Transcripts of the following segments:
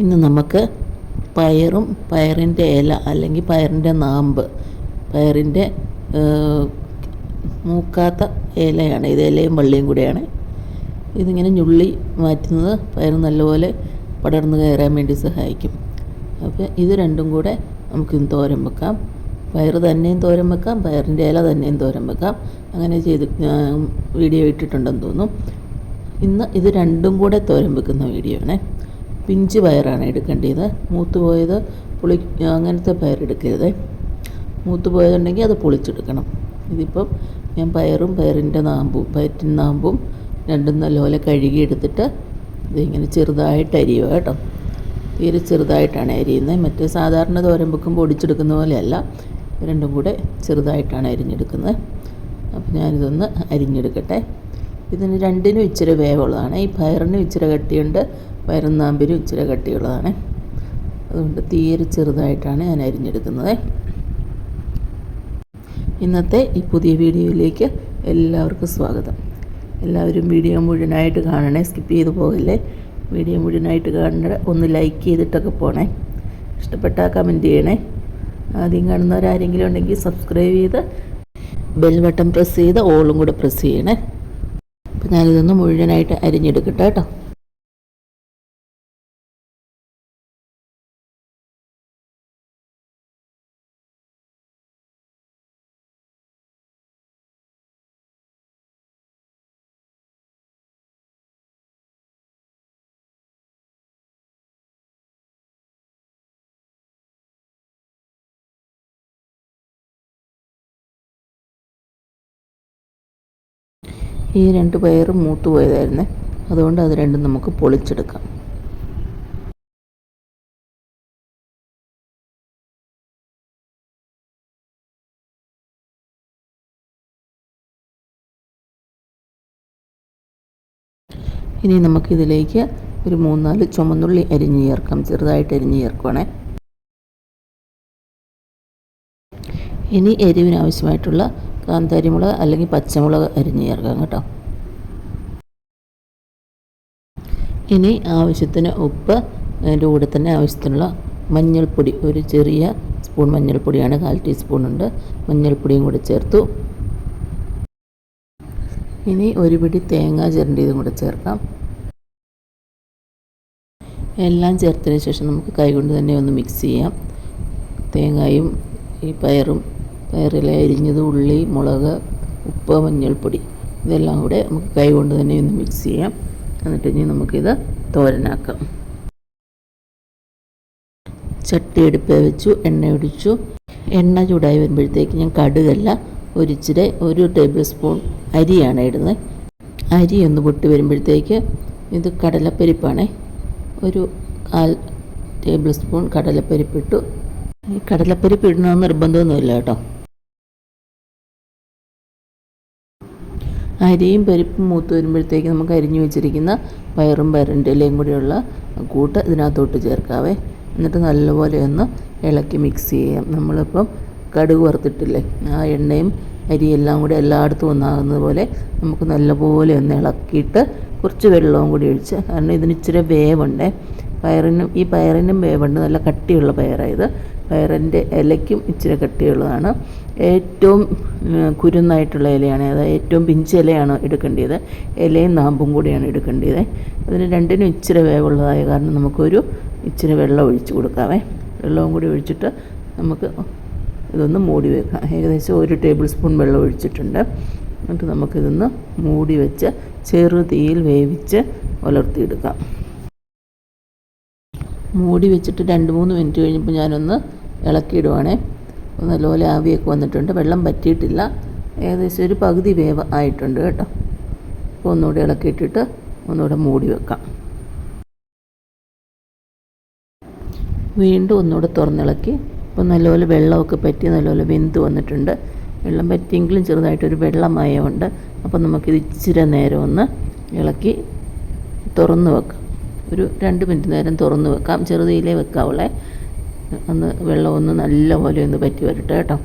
ഇന്ന് നമുക്ക് പയറും പയറിന്റെ ഇല അല്ലെങ്കിൽ പയറിന്റെ നാമ്പ് പയറിന്റെ മൂക്കാത്ത ഇലയാണ്. ഇത് ഇലയും വള്ളിയും കൂടെയാണ്. ഇതിങ്ങനെ ഞുള്ളി മാറ്റുന്നത് പയർ നല്ലപോലെ പടർന്നു കയറാൻ വേണ്ടി സഹായിക്കും. അപ്പോൾ ഇത് രണ്ടും കൂടെ നമുക്കിന്ന് തോരൻ വെക്കാം. പയർ തന്നെയും തോരൻ വെക്കാം പയറിന്റെ ഇല തന്നെയും തോരൻ വെക്കാം. അങ്ങനെ ചെയ്ത് വീഡിയോ ഇട്ടിട്ടുണ്ടെന്ന് തോന്നുന്നു ഇന്ന് ഇത് രണ്ടും കൂടെ തോരൻ വെക്കുന്ന വീഡിയോ ആണേ. പിഞ്ച് പയറാണ് എടുക്കേണ്ടത്. മൂത്ത് പോയത് പുളി അങ്ങനത്തെ പയർ എടുക്കരുത്. മൂത്ത് പോയതുണ്ടെങ്കിൽ അത് പൊളിച്ചെടുക്കണം. ഇതിപ്പം ഞാൻ പയറും പയറിന്റെ നാമ്പും പയറ്റിൻ നാമ്പും രണ്ടും നല്ലപോലെ കഴുകിയെടുത്തിട്ട് ഇതിങ്ങനെ ചെറുതായിട്ട് അരിയുക കേട്ടോ. തീരെ ചെറുതായിട്ടാണ് അരിയുന്നത്. മറ്റേ സാധാരണ തോരൻ പൊടിച്ചെടുക്കുന്ന പോലെയല്ല. രണ്ടും കൂടെ ചെറുതായിട്ടാണ് അരിഞ്ഞെടുക്കുന്നത്. അപ്പോൾ ഞാനിതൊന്ന് അരിഞ്ഞെടുക്കട്ടെ. ഇതിന് രണ്ടിനും ഇച്ചിരി വേവുള്ളതാണ്. ഈ പയറിനും ഇച്ചിരി കട്ടിയുണ്ട്. പയറും നാമ്പിനും ഇച്ചിരി കട്ടിയുള്ളതാണ്. അതുകൊണ്ട് തീരെ ചെറുതായിട്ടാണ് ഞാൻ അരിഞ്ഞെടുക്കുന്നത്. ഇന്നത്തെ ഈ പുതിയ വീഡിയോയിലേക്ക് എല്ലാവർക്കും സ്വാഗതം. എല്ലാവരും വീഡിയോ മുഴുവനായിട്ട് കാണണേ. സ്കിപ്പ് ചെയ്ത് പോകല്ലേ. വീഡിയോ മുഴുവനായിട്ട് കാണണ ഒന്ന് ലൈക്ക് ചെയ്തിട്ടൊക്കെ പോണേ. ഇഷ്ടപ്പെട്ടാൽ കമന്റ് ചെയ്യണേ. ആദ്യം കാണുന്നവരാരെങ്കിലും ഉണ്ടെങ്കിൽ സബ്സ്ക്രൈബ് ചെയ്ത് ബെൽ ബട്ടൺ പ്രസ് ചെയ്ത് ഓളും കൂടെ പ്രസ് ചെയ്യണേ. അപ്പം ഞാനിതൊന്ന് മുഴുവനായിട്ട് അരിഞ്ഞെടുക്കട്ടെ കേട്ടോ. ഈ രണ്ട് പയറും മൂത്ത് പോയതായിരുന്നേ. അതുകൊണ്ട് അത് രണ്ടും നമുക്ക് പൊളിച്ചെടുക്കാം. ഇനി നമുക്കിതിലേക്ക് ഒരു മൂന്നാൽ ചുമന്നുള്ളി അരിഞ്ഞ് ചേർക്കാം. ചെറുതായിട്ട് അരിഞ്ഞ് ചേർക്കുവാണേ. ഇനി എരിവിന് ആവശ്യമായിട്ടുള്ള കാന്താരിമുളക് അല്ലെങ്കിൽ പച്ചമുളക് അരിഞ്ഞ് ചേർക്കാം കേട്ടോ. ഇനി ആവശ്യത്തിന് ഉപ്പ് അതിന്റെ കൂടെ തന്നെ ആവശ്യത്തിനുള്ള മഞ്ഞൾപ്പൊടി ഒരു ചെറിയ സ്പൂൺ മഞ്ഞൾപ്പൊടിയാണ് കാൽ ടീസ്പൂൺ ഉണ്ട്. മഞ്ഞൾപ്പൊടിയും കൂടെ ചേർത്തു. ഇനി ഒരു പിടി തേങ്ങ ചിരണ്ടിയതും കൂടെ ചേർക്കാം. എല്ലാം ചേർത്തതിന് ശേഷം നമുക്ക് കൈകൊണ്ട് തന്നെ ഒന്ന് മിക്സ് ചെയ്യാം. തേങ്ങയും ഈ പയറും പയറില അരിഞ്ഞത് ഉള്ളി മുളക് ഉപ്പ് മഞ്ഞൾപ്പൊടി. ഇതെല്ലാം കൂടെ നമുക്ക് കൈ കൊണ്ട് തന്നെ ഒന്ന് മിക്സ് ചെയ്യാം. എന്നിട്ട് ഇനി നമുക്കിത് തോരനാക്കാം. ചട്ടി എടുപ്പ് വെച്ചു എണ്ണ ഒടിച്ചു എണ്ണ ചൂടായി വരുമ്പോഴത്തേക്ക് ഞാൻ കടുകല്ല ഒരിച്ചിരി ഒരു ടേബിൾ സ്പൂൺ അരിയാണ് ഇടുന്നത്. അരി ഒന്ന് പൊട്ടി വരുമ്പോഴത്തേക്ക് ഇത് കടലപ്പരിപ്പാണേ. ഒരു കാൽ ടേബിൾ സ്പൂൺ കടലപ്പരിപ്പിട്ടു. ഈ കടലപ്പരിപ്പ് ഇടണമെന്ന് നിർബന്ധമൊന്നുമില്ല കേട്ടോ. അരിയും പരിപ്പും മൂത്ത് വരുമ്പോഴത്തേക്ക് നമുക്ക് അരിഞ്ഞു വെച്ചിരിക്കുന്ന പയറും പയറിന്റെ കൂടെയുള്ള കൂടിയുള്ള കൂട്ട് ഇതിനകത്തോട്ട് ചേർക്കാവേ. എന്നിട്ട് നല്ലപോലെ ഒന്ന് ഇളക്കി മിക്സ് ചെയ്യാം. നമ്മളിപ്പം കടുക് വറുത്തിട്ടില്ലേ? ആ എണ്ണയും അരിയെല്ലാം കൂടി എല്ലായിടത്തും ഒന്നാകുന്നത് പോലെ നമുക്ക് നല്ലപോലെ ഒന്ന് ഇളക്കിയിട്ട് കുറച്ച് വെള്ളവും കൂടി ഒഴിച്ച് കാരണം ഇതിന് ഇച്ചിരി വേവുണ്ട്. പയറിനും ഈ പയറിനും വേവുണ്ട് നല്ല കട്ടിയുള്ള പയറായത്. പയറിന്റെ ഇലയ്ക്കും ഇച്ചിരി കട്ടിയുള്ളതാണ്. ഏറ്റവും കുരുന്നായിട്ടുള്ള ഇലയാണ് അതായത് ഏറ്റവും പിഞ്ച് ഇലയാണ് എടുക്കേണ്ടത് ഇലയും നാമ്പും കൂടിയാണ് എടുക്കേണ്ടത് അതിന് രണ്ടിനും ഇച്ചിരി വേവുള്ളതായ കാരണം നമുക്കൊരു ഇച്ചിരി വെള്ളം ഒഴിച്ച് കൊടുക്കാവേ. വെള്ളവും കൂടി ഒഴിച്ചിട്ട് നമുക്ക് ഇതൊന്ന് മൂടി വെക്കാം. ഏകദേശം ഒരു ടേബിൾ സ്പൂൺ വെള്ളം ഒഴിച്ചിട്ടുണ്ട്. എന്നിട്ട് നമുക്കിതൊന്ന് മൂടി വെച്ച് ചെറു തീയിൽ വേവിച്ച് ഉലർത്തിയെടുക്കാം. മൂടി വെച്ചിട്ട് രണ്ട് മൂന്ന് മിനിറ്റ് കഴിഞ്ഞപ്പോൾ ഞാനൊന്ന് ഇളക്കിയിടുവാണേ. നല്ലപോലെ ആവിയൊക്കെ വന്നിട്ടുണ്ട്. വെള്ളം പറ്റിയിട്ടില്ല. ഏകദേശം ഒരു പകുതി വേവ് ആയിട്ടുണ്ട് കേട്ടോ. അപ്പോൾ ഒന്നുകൂടി ഇളക്കിയിട്ടിട്ട് ഒന്നുകൂടെ മൂടി വെക്കാം. വീണ്ടും ഒന്നുകൂടെ തുറന്നിളക്കി. ഇപ്പോൾ നല്ലപോലെ വെള്ളമൊക്കെ പറ്റി നല്ലപോലെ വെന്ത് വന്നിട്ടുണ്ട്. വെള്ളം പറ്റിയെങ്കിലും ചെറുതായിട്ടൊരു വെള്ളമയമുണ്ട് അപ്പോൾ നമുക്കിത് ഇച്ചിരി നേരം ഒന്ന് ഇളക്കി തുറന്ന് വെക്കാം. ഒരു രണ്ട് മിനിറ്റ് നേരം തുറന്ന് വെക്കാം. ചെറുതീയിലേ വെക്കാവുള്ളേ ഒന്ന് വെള്ളം ഒന്ന് നല്ലപോലെ ഒന്ന് പറ്റി വരട്ടെ കേട്ടോ.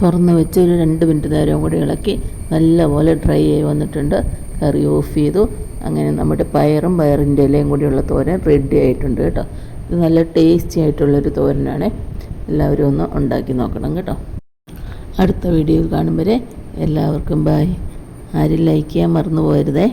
തുറന്ന് വെച്ച് ഒരു രണ്ട് മിനിറ്റ് നേരം കൂടി ഇളക്കി നല്ലപോലെ ഡ്രൈ ആയി വന്നിട്ടുണ്ട്. കറി ഓഫ് ചെയ്തു. അങ്ങനെ നമ്മുടെ പയറും പയറിന്റെ ഇലയും കൂടിയുള്ള തോരൻ റെഡി ആയിട്ടുണ്ട് കേട്ടോ. ഇത് നല്ല ടേസ്റ്റി ആയിട്ടുള്ളൊരു തോരനാണ്. എല്ലാവരും ഒന്ന് ഉണ്ടാക്കി നോക്കണം കേട്ടോ. അടുത്ത വീഡിയോ കാണും വരെ എല്ലാവർക്കും ബായ് ആരും ലൈക്ക് ചെയ്യാൻ മറന്നു പോകരുതേ